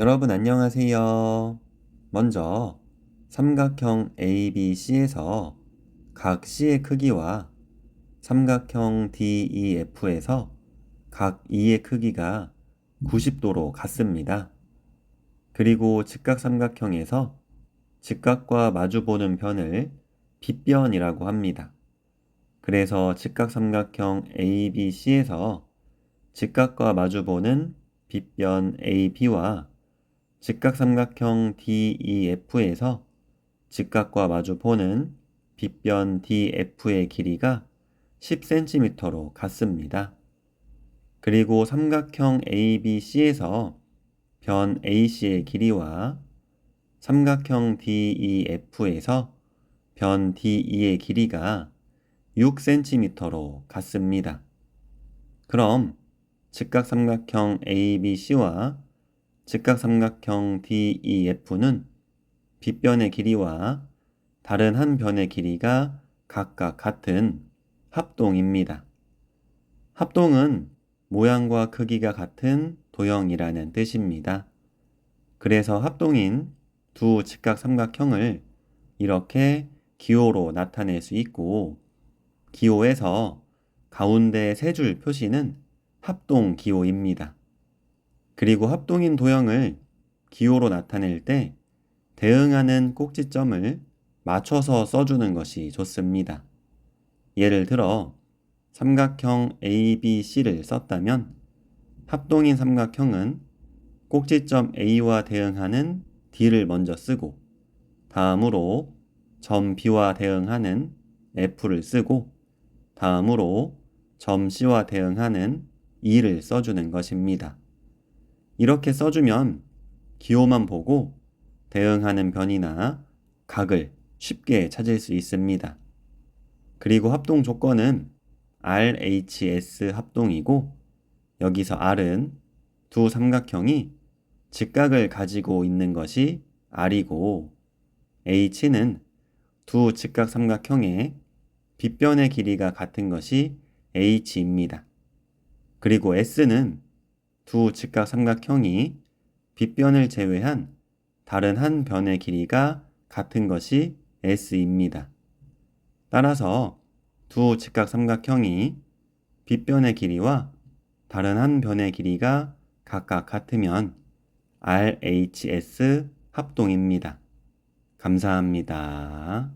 여러분 안녕하세요. 먼저 삼각형 ABC에서 각 C의 크기와 삼각형 DEF에서 각 E의 크기가 90도로 같습니다. 그리고 직각삼각형에서 직각과 마주보는 변을 빗변이라고 합니다. 그래서 직각삼각형 ABC에서 직각과 마주보는 빗변 AB와 직각삼각형 DEF에서 직각과 마주보는 빗변 DF의 길이가 10cm로 같습니다. 그리고 삼각형 ABC에서 변 AC의 길이와 삼각형 DEF에서 변 DE의 길이가 6cm로 같습니다. 그럼 직각삼각형 ABC와 직각삼각형 DEF는 빗변의 길이와 다른 한 변의 길이가 각각 같은 합동입니다. 합동은 모양과 크기가 같은 도형이라는 뜻입니다. 그래서 합동인 두 직각삼각형을 이렇게 기호로 나타낼 수 있고 기호에서 가운데 세 줄 표시는 합동 기호입니다. 그리고 합동인 도형을 기호로 나타낼 때 대응하는 꼭지점을 맞춰서 써주는 것이 좋습니다. 예를 들어 삼각형 ABC를 썼다면 합동인 삼각형은 꼭지점 A와 대응하는 D를 먼저 쓰고 다음으로 점 B와 대응하는 F를 쓰고 다음으로 점 C와 대응하는 E를 써주는 것입니다. 이렇게 써주면 기호만 보고 대응하는 변이나 각을 쉽게 찾을 수 있습니다. 그리고 합동 조건은 RHS 합동이고 여기서 R은 두 삼각형이 직각을 가지고 있는 것이 R이고 H는 두 직각 삼각형의 빗변의 길이가 같은 것이 H입니다. 그리고 S는 두 직각 삼각형이 빗변을 제외한 다른 한 변의 길이가 같은 것이 S입니다. 따라서 두 직각 삼각형이 빗변의 길이와 다른 한 변의 길이가 각각 같으면 RHS 합동입니다. 감사합니다.